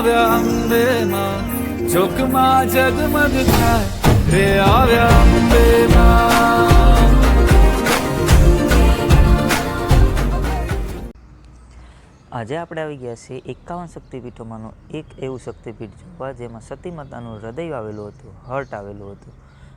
આવ્યા અંબે માં ચોકમાં જગમગ થાય. રે આવ્યા અંબે આજે આપણે આવી ગયા છીએ એકાવન શક્તિપીઠોમાંનું એક એવું શક્તિપીઠ જોવા જેમાં સતી માતાનું હૃદય આવેલું હતું હર્ટ આવેલું હતું.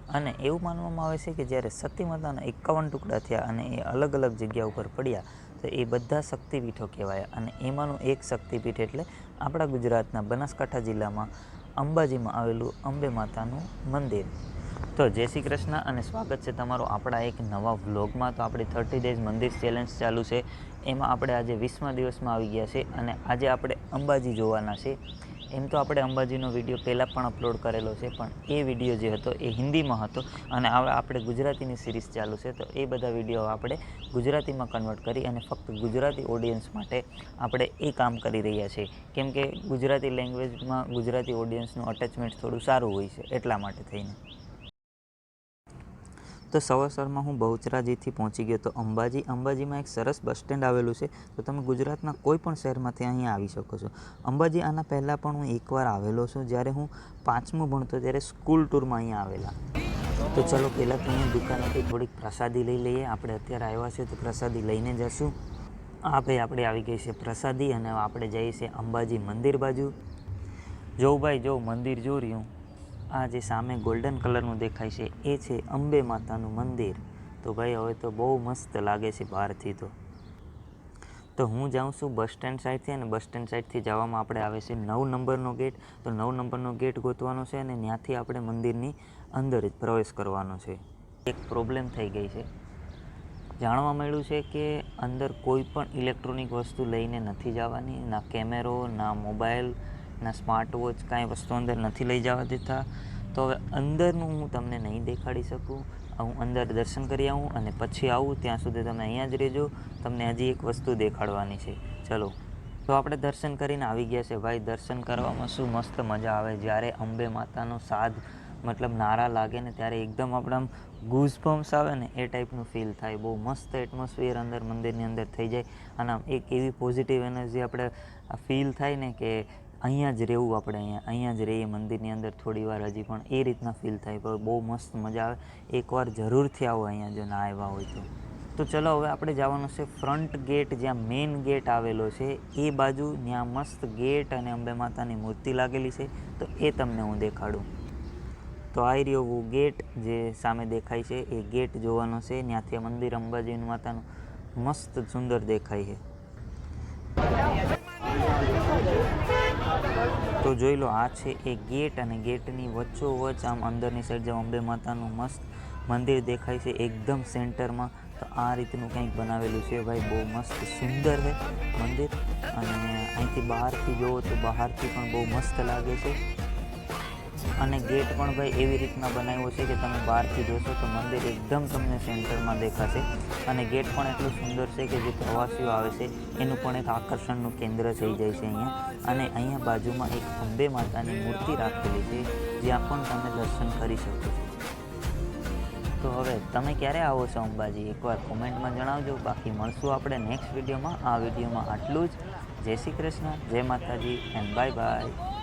અને એવું માનવામાં આવે છે કે જ્યારે સતી માતાના એકાવન ટુકડા થયા અને એ અલગ અલગ જગ્યા ઉપર પડ્યા, તો એ બધા શક્તિપીઠો કહેવાયા. અને એમાંનું એક શક્તિપીઠ એટલે આપણા ગુજરાતના બનાસકાંઠા જિલ્લામાં અંબાજીમાં આવેલું અંબે માતાનું મંદિર. તો જય શ્રી કૃષ્ણ અને સ્વાગત છે તમારું આપણા એક નવા વ્લોગમાં. તો આપણી થર્ટી ડેઝ મંદિર ચેલેન્જ ચાલુ છે. એમાં આપણે આજે વીસમા દિવસમાં આવી ગયા છે અને આજે આપણે અંબાજી જોવાના છે. એમ તો આપણે અંબાજીનો વીડિયો પહેલાં પણ અપલોડ કરેલો છે, પણ એ વીડિયો જે હતો એ હિન્દીમાં હતો અને આપણે ગુજરાતીની સિરીઝ ચાલુ છે, તો એ બધા વીડિયો આપણે ગુજરાતીમાં કન્વર્ટ કરી અને ફક્ત ગુજરાતી ઓડિયન્સ માટે આપણે એ કામ કરી રહ્યા છીએ. કેમ કે ગુજરાતી લેંગ્વેજમાં ગુજરાતી ઓડિયન્સનું અટેચમેન્ટ થોડું સારું હોય છે, એટલા માટે થઈને. તો સવાર સવારમાં હું બહુચરાજીથી પહોંચી ગયો. તો અંબાજી, અંબાજીમાં એક સરસ બસ સ્ટેન્ડ આવેલું છે. તો તમે ગુજરાતના કોઈ પણ શહેરમાંથી અહીંયા આવી શકો છો. અંબાજી આના પહેલાં પણ હું એકવાર આવેલો છું. જ્યારે હું પાંચમું ભણતો ત્યારે સ્કૂલ ટૂરમાં અહીંયા આવેલા. તો ચલો પહેલાં તો અહીંયા દુકાનેથી થોડીક પ્રસાદી લઈ લઈએ. આપણે અત્યારે આવ્યા છીએ તો પ્રસાદી લઈને જશું. આ ભાઈ આપણે આવી ગઈ છે પ્રસાદી અને આપણે જઈએ છીએ અંબાજી મંદિર બાજુ. જોઉં ભાઈ જો મંદિર જો રહ્યું. આ જે સામે ગોલ્ડન કલરનું દેખાય છે. એ છે અંબે માતાનું મંદિર. તો ભાઈ, હવે તો બહુ મસ્ત લાગે છે બહારથી તો. તો હું જાઉં છું બસ સ્ટેન્ડ સાઈડથી અને બસ સ્ટેન્ડ સાઈડથી જવામાં આપણે આવે છે નવ નંબરનો ગેટ તો નવ નંબરનો ગેટ ગોતવાનો છે અને ત્યાંથી આપણે મંદિરની અંદર જ પ્રવેશ કરવાનો છે. એક પ્રોબ્લેમ થઈ ગઈ છે. જાણવા મળ્યું છે કે અંદર કોઈ પણ ઇલેક્ટ્રોનિક વસ્તુ લઈને નથી જવાની. ના કેમેરો ના મોબાઈલ ના સ્માર્ટ વોચ કાંઈ વસ્તુ અંદર નથી લઈ જવા દેતા. તો હવે અંદરનું હું તમને નહીં દેખાડી શકું. હું અંદર દર્શન કરી આવું અને પછી આવું, ત્યાં સુધી તમે અહીંયા જ રહેજો. તમને હજી એક વસ્તુ દેખાડવાની છે. ચલો. તો આપણે દર્શન કરીને આવી ગયા છે. ભાઈ, દર્શન કરવામાં શું મસ્ત મજા આવે. જ્યારે અંબે માતાનો સાદ, મતલબ નારા લાગે ને ત્યારે એકદમ આપણે ગૂઝબમ્સ આવે ને એ ટાઈપનું ફીલ થાય. બહુ મસ્ત એટમોસ્ફિયર અંદર, મંદિરની અંદર થઈ જાય. અને એક એવી પોઝિટિવ એનર્જી આપણે ફીલ થાય ને કે અહીંયા જ રહેવું આપણે અહીંયા. અહીંયા જ રહીએ, મંદિરની અંદર થોડી વાર હજી પણ. એ રીતના ફીલ થાય. પણ બહુ મસ્ત મજા આવે. એકવાર જરૂરથી આવો અહીંયા જો ના આવ્યા હોય તો. તો ચલો હવે આપણે જવાનું છે ફ્રન્ટ ગેટ જ્યાં મેઇન ગેટ આવેલો છે. એ બાજુ ત્યાં મસ્ત ગેટ અને અંબે માતાની મૂર્તિ લાગેલી છે. તો એ તમને હું દેખાડું. તો આ રહ્યો ગેટ જે સામે દેખાય છે. એ ગેટ જોવાનો છે. ત્યાંથી મંદિર અંબાજી માતાનું મસ્ત સુંદર દેખાય છે. તો જોઈ લો, આ છે એ ગેટ અને ગેટની વચ્ચોવચ્ચ આમ અંદરની સાઈડ જેમ અંબે માતાનું મસ્ત મંદિર દેખાય છે એકદમ સેન્ટરમાં તો આ રીતનું કંઈક બનાવેલું છે ભાઈ, બહુ મસ્ત સુંદર છે મંદિર. અને અહીંથી બહારથી જુઓ તો બહારથી પણ બહુ મસ્ત લાગે છે. અને ગેટ પણ ભાઈ એવી રીતના બનાવ્યો છે કે તમે બહારથી જોશો તો મંદિર એકદમ તમને સેન્ટરમાં દેખાશે. અને ગેટ પણ એટલું સુંદર છે કે જે પ્રવાસીઓ આવે છે, એનું પણ એક આકર્ષણનું કેન્દ્ર થઈ જાય છે અહીંયા. અને અહીંયા બાજુમાં એક અંબે માતાની મૂર્તિ રાખેલી છે, જ્યાં પણ તમે દર્શન કરી શકો છો. તો હવે તમે ક્યારે આવો છો અંબાજી? એકવાર કોમેન્ટમાં જણાવજો. બાકી મળશું આપણે નેક્સ્ટ વિડીયોમાં. આ વિડીયોમાં આટલું જ. જય શ્રી કૃષ્ણ, જય માતાજી, એન્ડ બાય બાય.